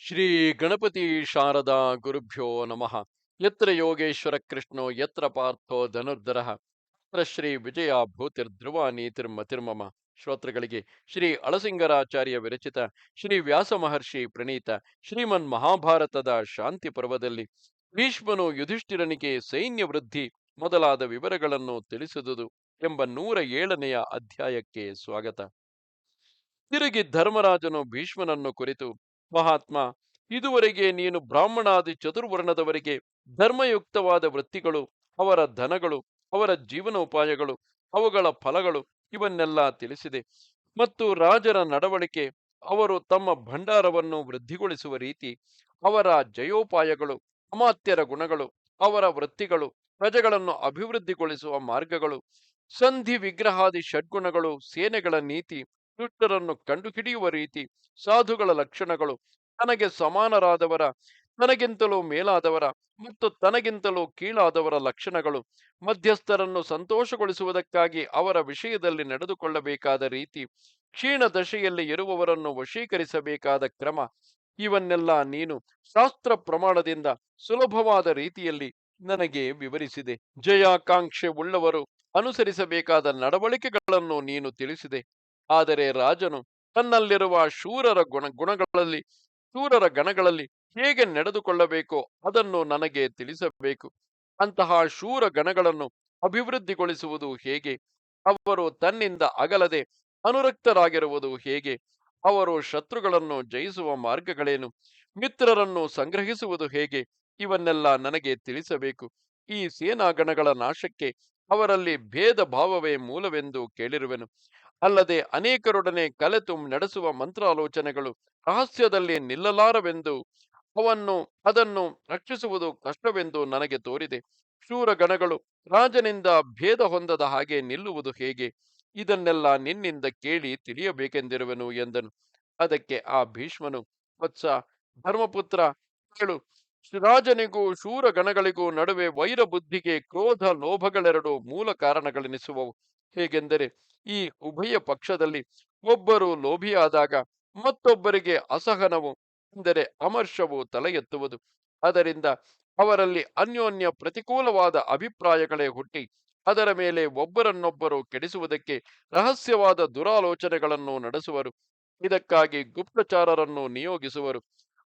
ಶ್ರೀ ಗಣಪತಿ ಶಾರದಾ ಗುರುಭ್ಯೋ ನಮಃ. ಯತ್ರ ಯೋಗೇಶ್ವರ ಕೃಷ್ಣೋ, ಯತ್ರ ಪಾರ್ಥೋ ಧನುರ್ಧರ. ಅತ್ರ ಶ್ರೀ ವಿಜಯ ಭೂತಿರ್ಧ್ರುವ ನೀತಿರ್ಮತಿರ್ಮಮ ಶ್ರೋತೃಗಳಿಗೆ ಶ್ರೀ ಅಳಸಿಂಗರಾಚಾರ್ಯ ವಿರಚಿತ ಶ್ರೀ ವ್ಯಾಸ ಮಹರ್ಷಿ ಪ್ರಣೀತ ಶ್ರೀಮನ್ ಮಹಾಭಾರತದ ಶಾಂತಿ ಪರ್ವದಲ್ಲಿ ಭೀಷ್ಮನು ಯುಧಿಷ್ಠಿರನಿಗೆ ಸೈನ್ಯ ವೃದ್ಧಿ ಮೊದಲಾದ ವಿವರಗಳನ್ನು ತಿಳಿಸಿದುದು ಎಂಬ ನೂರ ಏಳನೆಯ ಅಧ್ಯಾಯಕ್ಕೆ ಸ್ವಾಗತ. ತಿರುಗಿ ಧರ್ಮರಾಜನು ಭೀಷ್ಮನನ್ನು ಕುರಿತು ಮಹಾತ್ಮ. ಇದುವರೆಗೆ ನೀನು ಬ್ರಾಹ್ಮಣಾದಿ ಚತುರ್ವರ್ಣದವರಿಗೆ ಧರ್ಮಯುಕ್ತವಾದ ವೃತ್ತಿಗಳು, ಅವರ ಧನಗಳು, ಅವರ ಜೀವನೋಪಾಯಗಳು, ಅವುಗಳ ಫಲಗಳು ಇವನ್ನೆಲ್ಲ ತಿಳಿಸಿದೆ. ಮತ್ತು ರಾಜರ ನಡವಳಿಕೆ, ಅವರು ತಮ್ಮ ಭಂಡಾರವನ್ನು ವೃದ್ಧಿಗೊಳಿಸುವ ರೀತಿ, ಅವರ ಜಯೋಪಾಯಗಳು, ಅಮಾತ್ಯರ ಗುಣಗಳು, ಅವರ ವೃತ್ತಿಗಳು, ಪ್ರಜೆಗಳನ್ನು ಅಭಿವೃದ್ಧಿಗೊಳಿಸುವ ಮಾರ್ಗಗಳು ಸಂಧಿ ವಿಗ್ರಹಾದಿ ಷಡ್ಗುಣಗಳು, ಸೇನೆಗಳ ನೀತಿ ದುಷ್ಟರನ್ನು ಕಂಡುಹಿಡಿಯುವ ರೀತಿ ಸಾಧುಗಳ ಲಕ್ಷಣಗಳು ತನಗೆ ಸಮಾನರಾದವರ, ತನಗಿಂತಲೂ ಮೇಲಾದವರ ಮತ್ತು ತನಗಿಂತಲೂ ಕೀಳಾದವರ ಲಕ್ಷಣಗಳು ಮಧ್ಯಸ್ಥರನ್ನು ಸಂತೋಷಗೊಳಿಸುವುದಕ್ಕಾಗಿ ಅವರ ವಿಷಯದಲ್ಲಿ ನಡೆದುಕೊಳ್ಳಬೇಕಾದ ರೀತಿ ಕ್ಷೀಣ ದಶೆಯಲ್ಲಿ ಇರುವವರನ್ನು ವಶೀಕರಿಸಬೇಕಾದ ಕ್ರಮ. ಇವನ್ನೆಲ್ಲ ನೀನು ಶಾಸ್ತ್ರ ಪ್ರಮಾಣದಿಂದ ಸುಲಭವಾದ ರೀತಿಯಲ್ಲಿ ನನಗೆ ವಿವರಿಸಿದೆ. ಜಯಾಕಾಂಕ್ಷೆ ಉಳ್ಳವರು ಅನುಸರಿಸಬೇಕಾದ ನಡವಳಿಕೆಗಳನ್ನು ನೀನು ತಿಳಿಸಿದೆ. ಆದರೆ ರಾಜನು ತನ್ನಲ್ಲಿರುವ ಶೂರರ ಗುಣ ಗುಣಗಳಲ್ಲಿ, ಶೂರರ ಗಣಗಳಲ್ಲಿ ಹೇಗೆ ನಡೆದುಕೊಳ್ಳಬೇಕೋ ಅದನ್ನು ನನಗೆ ತಿಳಿಸಬೇಕು. ಅಂತಹ ಶೂರ ಗಣಗಳನ್ನು ಅಭಿವೃದ್ಧಿಗೊಳಿಸುವುದು ಹೇಗೆ? ಅವರು ತನ್ನಿಂದ ಅಗಲದೆ ಅನುರಕ್ತರಾಗಿರುವುದು ಹೇಗೆ? ಅವರು ಶತ್ರುಗಳನ್ನು ಜಯಿಸುವ ಮಾರ್ಗಗಳೇನು? ಮಿತ್ರರನ್ನು ಸಂಗ್ರಹಿಸುವುದು ಹೇಗೆ? ಇವನ್ನೆಲ್ಲ ನನಗೆ ತಿಳಿಸಬೇಕು. ಈ ಸೇನಾಗಣಗಳ ನಾಶಕ್ಕೆ ಅವರಲ್ಲಿ ಭೇದ ಭಾವವೇ ಮೂಲವೆಂದು ಕೇಳಿರುವೆನು. ಅಲ್ಲದೆ ಅನೇಕರೊಡನೆ ಕಲೆತು ನಡೆಸುವ ಮಂತ್ರಾಲೋಚನೆಗಳು ರಹಸ್ಯದಲ್ಲಿ ನಿಲ್ಲಲಾರವೆಂದು ಅವನ್ನು, ಅದನ್ನು ರಕ್ಷಿಸುವುದು ಕಷ್ಟವೆಂದು ನನಗೆ ತೋರಿದೆ. ಶೂರಗಣಗಳು ರಾಜನಿಂದ ಭೇದ ಹೊಂದದ ಹಾಗೆ ನಿಲ್ಲುವುದು ಹೇಗೆ? ಇದನ್ನೆಲ್ಲ ನಿನ್ನಿಂದ ಕೇಳಿ ತಿಳಿಯಬೇಕೆಂದಿರುವೆನು ಎಂದನು. ಅದಕ್ಕೆ ಆ ಭೀಷ್ಮನು, ವತ್ಸ, ಧರ್ಮಪುತ್ರ, ಕೇಳು. ರಾಜನಿಗೂ ಶೂರಗಣಗಳಿಗೂ ನಡುವೆ ವೈರ ಬುದ್ಧಿಗೆ ಕ್ರೋಧ ಲೋಭಗಳೆರಡು ಮೂಲ ಕಾರಣಗಳೆನಿಸುವವು. ಹೇಗೆಂದರೆ ಈ ಉಭಯ ಪಕ್ಷದಲ್ಲಿ ಒಬ್ಬರು ಲೋಭಿಯಾದಾಗ ಮತ್ತೊಬ್ಬರಿಗೆ ಅಸಹನವು, ಅಂದರೆ ಅಮರ್ಷವು ತಲೆ ಎತ್ತುವುದು ಅದರಿಂದ ಅವರಲ್ಲಿ ಅನ್ಯೋನ್ಯ ಪ್ರತಿಕೂಲವಾದ ಅಭಿಪ್ರಾಯಗಳೇ ಹುಟ್ಟಿ, ಅದರ ಮೇಲೆ ಒಬ್ಬರನ್ನೊಬ್ಬರು ಕೆಡಿಸುವುದಕ್ಕೆ ರಹಸ್ಯವಾದ ದುರಾಲೋಚನೆಗಳನ್ನು ನಡೆಸುವರು. ಇದಕ್ಕಾಗಿ ಗುಪ್ತಚಾರರನ್ನು ನಿಯೋಗಿಸುವರು.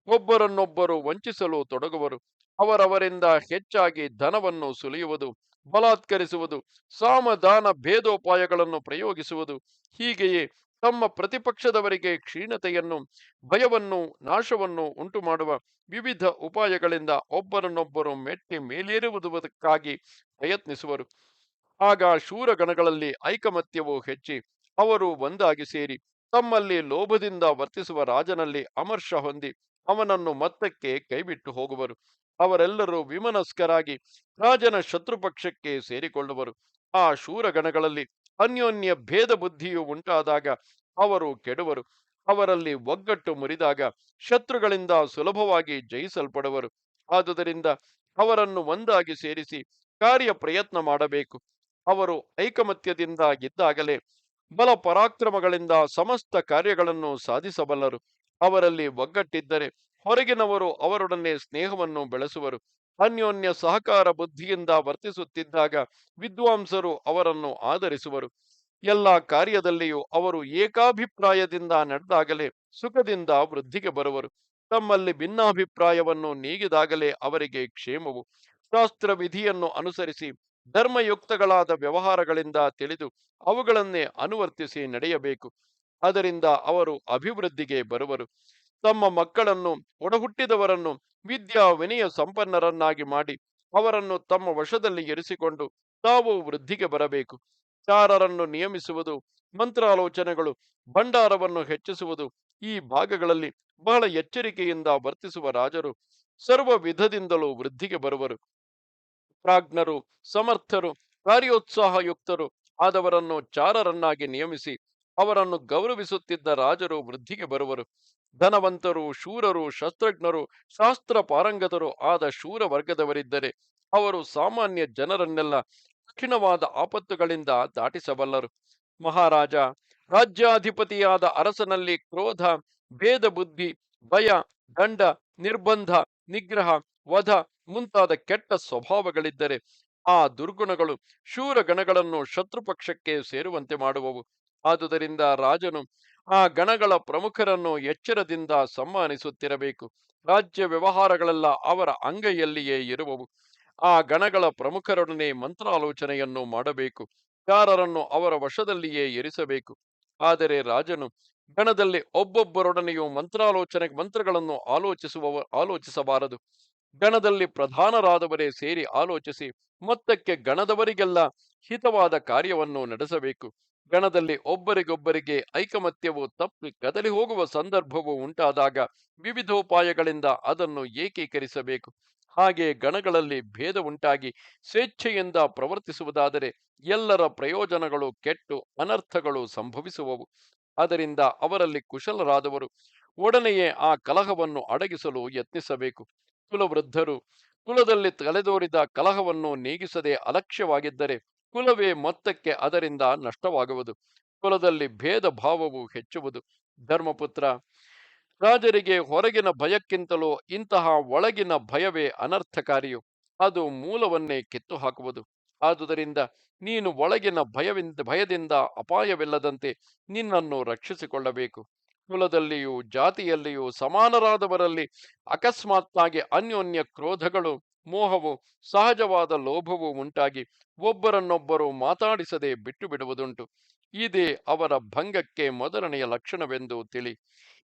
ಒಬ್ಬರನ್ನೊಬ್ಬರು ವಂಚಿಸಲು ತೊಡಗುವರು. ಅವರವರಿಂದ ಹೆಚ್ಚಾಗಿ ಧನವನ್ನು ಸುಲಿಯುವುದು. ಬಲಾತ್ಕರಿಸುವುದು, ಸಾಮದಾನ ಭೇದೋಪಾಯಗಳನ್ನು ಪ್ರಯೋಗಿಸುವುದು, ಹೀಗೆಯೇ ತಮ್ಮ ಪ್ರತಿಪಕ್ಷದವರಿಗೆ ಕ್ಷೀಣತೆಯನ್ನು, ಭಯವನ್ನು, ನಾಶವನ್ನು ಉಂಟು ಮಾಡುವ ವಿವಿಧ ಉಪಾಯಗಳಿಂದ ಒಬ್ಬರನ್ನೊಬ್ಬರು ಮೆಟ್ಟಿ ಮೇಲೇರುವುದಕ್ಕಾಗಿ ಪ್ರಯತ್ನಿಸುವರು. ಆಗ ಶೂರಗಣಗಳಲ್ಲಿ ಐಕಮತ್ಯವು ಹೆಚ್ಚಿ ಅವರು ಒಂದಾಗಿ ಸೇರಿ ತಮ್ಮಲ್ಲಿ ಲೋಭದಿಂದ ವರ್ತಿಸುವ ರಾಜನಲ್ಲಿ ಅಮರ್ಷ ಹೊಂದಿ ಅವನನ್ನು ಮತ್ತಕ್ಕೆ ಕೈಬಿಟ್ಟು ಹೋಗುವರು. ಅವರೆಲ್ಲರೂ ವಿಮನಸ್ಕರಾಗಿ ರಾಜನ ಶತ್ರುಪಕ್ಷಕ್ಕೆ ಸೇರಿಕೊಳ್ಳುವರು. ಆ ಶೂರಗಣಗಳಲ್ಲಿ ಅನ್ಯೋನ್ಯ ಭೇದ ಬುದ್ಧಿಯು ಉಂಟಾದಾಗ ಅವರು ಕೆಡುವರು. ಅವರಲ್ಲಿ ಒಗ್ಗಟ್ಟು ಮುರಿದಾಗ ಶತ್ರುಗಳಿಂದ ಸುಲಭವಾಗಿ ಜಯಿಸಲ್ಪಡುವರು. ಆದುದರಿಂದ ಅವರನ್ನು ಒಂದಾಗಿ ಸೇರಿಸಿ ಕಾರ್ಯ ಪ್ರಯತ್ನ ಮಾಡಬೇಕು. ಅವರು ಐಕಮತ್ಯದಿಂದ ಗೆದ್ದಾಗಲೇ ಬಲ ಪರಾಕ್ರಮಗಳಿಂದ ಸಮಸ್ತ ಕಾರ್ಯಗಳನ್ನು ಸಾಧಿಸಬಲ್ಲರು. ಅವರಲ್ಲಿ ಒಗ್ಗಟ್ಟಿದ್ದರೆ ಹೊರಗಿನವರು ಅವರೊಡನೆ ಸ್ನೇಹವನ್ನು ಬೆಳೆಸುವರು. ಅನ್ಯೋನ್ಯ ಸಹಕಾರ ಬುದ್ಧಿಯಿಂದ ವರ್ತಿಸುತ್ತಿದ್ದಾಗ ವಿದ್ವಾಂಸರು ಅವರನ್ನು ಆಧರಿಸುವರು. ಎಲ್ಲ ಕಾರ್ಯದಲ್ಲಿಯೂ ಅವರು ಏಕಾಭಿಪ್ರಾಯದಿಂದ ನಡೆದಾಗಲೇ ಸುಖದಿಂದ ವೃದ್ಧಿಗೆ ಬರುವರು. ತಮ್ಮಲ್ಲಿ ಭಿನ್ನಾಭಿಪ್ರಾಯವನ್ನು ನೀಗಿದಾಗಲೇ ಅವರಿಗೆ ಕ್ಷೇಮವು. ಶಾಸ್ತ್ರ ವಿಧಿಯನ್ನು ಅನುಸರಿಸಿ ಧರ್ಮಯುಕ್ತಗಳಾದ ವ್ಯವಹಾರಗಳಿಂದ ತಿಳಿದು ಅವುಗಳನ್ನೇ ಅನುವರ್ತಿಸಿ ನಡೆಯಬೇಕು. ಅದರಿಂದ ಅವರು ಅಭಿವೃದ್ಧಿಗೆ ಬರುವರು. ತಮ್ಮ ಮಕ್ಕಳನ್ನು ಒಡಹುಟ್ಟಿದವರನ್ನು ವಿದ್ಯಾ ವಿನಯ ಸಂಪನ್ನರನ್ನಾಗಿ ಮಾಡಿ ಅವರನ್ನು ತಮ್ಮ ವಶದಲ್ಲಿ ಇರಿಸಿಕೊಂಡು ತಾವು ವೃದ್ಧಿಗೆ ಬರಬೇಕು. ಚಾರರನ್ನು ನಿಯಮಿಸುವುದು, ಮಂತ್ರಾಲೋಚನೆಗಳು, ಭಂಡಾರವನ್ನು ಹೆಚ್ಚಿಸುವುದು ಈ ಭಾಗಗಳಲ್ಲಿ ಬಹಳ ಎಚ್ಚರಿಕೆಯಿಂದ ವರ್ತಿಸುವ ರಾಜರು ಸರ್ವ ವಿಧದಿಂದಲೂ ವೃದ್ಧಿಗೆ ಬರುವರು. ಪ್ರಾಜ್ಞರು, ಸಮರ್ಥರು, ಕಾರ್ಯೋತ್ಸಾಹಯುಕ್ತರು ಆದವರನ್ನು ಚಾರರನ್ನಾಗಿ ನಿಯಮಿಸಿ ಅವರನ್ನು ಗೌರವಿಸುತ್ತಿದ್ದ ರಾಜರು ವೃದ್ಧಿಗೆ ಬರುವರು. ಧನವಂತರು, ಶೂರರು, ಶಸ್ತ್ರಜ್ಞರು, ಶಾಸ್ತ್ರ ಪಾರಂಗತರು ಆದ ಶೂರ ವರ್ಗದವರಿದ್ದರೆ ಅವರು ಸಾಮಾನ್ಯ ಜನರನ್ನೆಲ್ಲ ಕಠಿಣವಾದ ಆಪತ್ತುಗಳಿಂದ ದಾಟಿಸಬಲ್ಲರು. ಮಹಾರಾಜ, ರಾಜ್ಯಾಧಿಪತಿಯಾದ ಅರಸನಲ್ಲಿ ಕ್ರೋಧ, ಭೇದ ಬುದ್ಧಿ, ಭಯ, ದಂಡ, ನಿರ್ಬಂಧ, ನಿಗ್ರಹ, ವಧ ಮುಂತಾದ ಕೆಟ್ಟ ಸ್ವಭಾವಗಳಿದ್ದರೆ ಆ ದುರ್ಗುಣಗಳು ಶೂರ ಗಣಗಳನ್ನು ಶತ್ರು ಪಕ್ಷಕ್ಕೆ ಸೇರುವಂತೆ ಮಾಡುವವು. ಆದುದರಿಂದ ರಾಜನು ಆ ಗಣಗಳ ಪ್ರಮುಖರನ್ನು ಎಚ್ಚರದಿಂದ ಸಮ್ಮಾನಿಸುತ್ತಿರಬೇಕು. ರಾಜ್ಯ ವ್ಯವಹಾರಗಳೆಲ್ಲ ಅವರ ಅಂಗೈಯಲ್ಲಿಯೇ ಇರುವವು. ಆ ಗಣಗಳ ಪ್ರಮುಖರೊಡನೆ ಮಂತ್ರಾಲೋಚನೆಯನ್ನು ಮಾಡಬೇಕು. ಯಾರರನ್ನು ಅವರ ವಶದಲ್ಲಿಯೇ ಇರಿಸಬೇಕು. ಆದರೆ ರಾಜನು ಗಣದಲ್ಲಿ ಒಬ್ಬೊಬ್ಬರೊಡನೆಯೂ ಮಂತ್ರಾಲೋಚನೆ, ಮಂತ್ರಗಳನ್ನು ಆಲೋಚಿಸುವ ಆಲೋಚಿಸಬಾರದು. ಗಣದಲ್ಲಿ ಪ್ರಧಾನರಾದವರೇ ಸೇರಿ ಆಲೋಚಿಸಿ, ಮೊತ್ತಕ್ಕೆ ಗಣದವರಿಗೆಲ್ಲ ಹಿತವಾದ ಕಾರ್ಯವನ್ನು ನಡೆಸಬೇಕು. ಗಣದಲ್ಲಿ ಒಬ್ಬರಿಗೊಬ್ಬರಿಗೆ ಐಕಮತ್ಯವು ತಪ್ಪಿ ಕದಲಿ ಹೋಗುವ ಸಂದರ್ಭವು ಉಂಟಾದಾಗ ವಿವಿಧೋಪಾಯಗಳಿಂದ ಅದನ್ನು ಏಕೀಕರಿಸಬೇಕು. ಹಾಗೆ ಗಣಗಳಲ್ಲಿ ಭೇದ ಉಂಟಾಗಿ ಸ್ವೇಚ್ಛೆಯಿಂದ ಪ್ರವರ್ತಿಸುವುದಾದರೆ ಎಲ್ಲರ ಪ್ರಯೋಜನಗಳು ಕೆಟ್ಟು ಅನರ್ಥಗಳು ಸಂಭವಿಸುವವು. ಅದರಿಂದ ಅವರಲ್ಲಿ ಕುಶಲರಾದವರು ಒಡನೆಯೇ ಆ ಕಲಹವನ್ನು ಅಡಗಿಸಲು ಯತ್ನಿಸಬೇಕು. ಕುಲವೃದ್ಧರು ಕುಲದಲ್ಲಿ ತಲೆದೋರಿದ ಕಲಹವನ್ನು ನೀಗಿಸದೆ ಅಲಕ್ಷ್ಯವಾಗಿದ್ದರೆ ಕುಲವೇ ಮೊತ್ತಕ್ಕೆ ಅದರಿಂದ ನಷ್ಟವಾಗುವುದು. ಕುಲದಲ್ಲಿ ಭೇದ ಭಾವವು ಹೆಚ್ಚುವುದು. ಧರ್ಮಪುತ್ರ, ರಾಜರಿಗೆ ಹೊರಗಿನ ಭಯಕ್ಕಿಂತಲೂ ಇಂತಹ ಒಳಗಿನ ಭಯವೇ ಅನರ್ಥಕಾರಿಯು. ಅದು ಮೂಲವನ್ನೇ ಕಿತ್ತು ಹಾಕುವುದು ಆದುದರಿಂದ ನೀನು ಒಳಗಿನ ಭಯವಿಂದ, ಭಯದಿಂದ ಅಪಾಯವಿಲ್ಲದಂತೆ ನಿನ್ನನ್ನು ರಕ್ಷಿಸಿಕೊಳ್ಳಬೇಕು. ಕುಲದಲ್ಲಿಯೂ ಜಾತಿಯಲ್ಲಿಯೂ ಸಮಾನರಾದವರಲ್ಲಿ ಅಕಸ್ಮಾತ್ತಾಗಿ ಅನ್ಯೋನ್ಯ ಕ್ರೋಧಗಳು ಮೋಹವು, ಸಹಜವಾದ ಲೋಭವು ಉಂಟಾಗಿ ಒಬ್ಬರನ್ನೊಬ್ಬರು ಮಾತಾಡಿಸದೆ ಬಿಟ್ಟು ಬಿಡುವುದುಂಟು ಇದೇ ಅವರ ಭಂಗಕ್ಕೆ ಮೊದಲನೆಯ ಲಕ್ಷಣವೆಂದು ತಿಳಿ.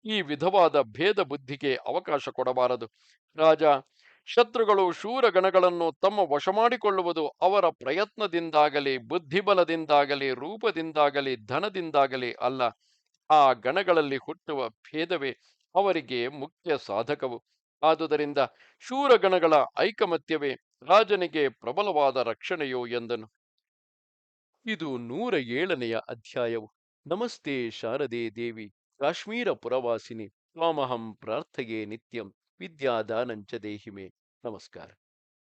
ಈ ವಿಧವಾದ ಭೇದ ಬುದ್ಧಿಗೆ ಅವಕಾಶ ಕೊಡಬಾರದು. ರಾಜ, ಶತ್ರುಗಳು ಶೂರಗಣಗಳನ್ನು ತಮ್ಮ ವಶ ಮಾಡಿಕೊಳ್ಳುವುದು ಅವರ ಪ್ರಯತ್ನದಿಂದಾಗಲಿ, ಬುದ್ಧಿಬಲದಿಂದಾಗಲಿ, ರೂಪದಿಂದಾಗಲಿ, ಧನದಿಂದಾಗಲಿ ಅಲ್ಲ. ಆ ಗಣಗಳಲ್ಲಿ ಹುಟ್ಟುವ ಭೇದವೇ ಅವರಿಗೆ ಮುಖ್ಯ ಸಾಧಕವು. ಆದುದರಿಂದ ಶೂರಗಣಗಳ ಐಕಮತ್ಯವೇ ರಾಜನಿಗೆ ಪ್ರಬಲವಾದ ರಕ್ಷಣೆಯೋ ಎಂದನು. ಇದು ನೂರ ಏಳನೆಯ ಅಧ್ಯಾಯವು. ನಮಸ್ತೆ ಶಾರದೆ ದೇವಿ, ಕಾಶ್ಮೀರ ಪುರವಾಸಿನಿ, ತ್ವಾಮಹಂ ಪ್ರಾರ್ಥಯೇ ನಿತ್ಯಂ, ವಿದ್ಯಾದಾನಂಚ ದೇಹಿಮೆ. ನಮಸ್ಕಾರ.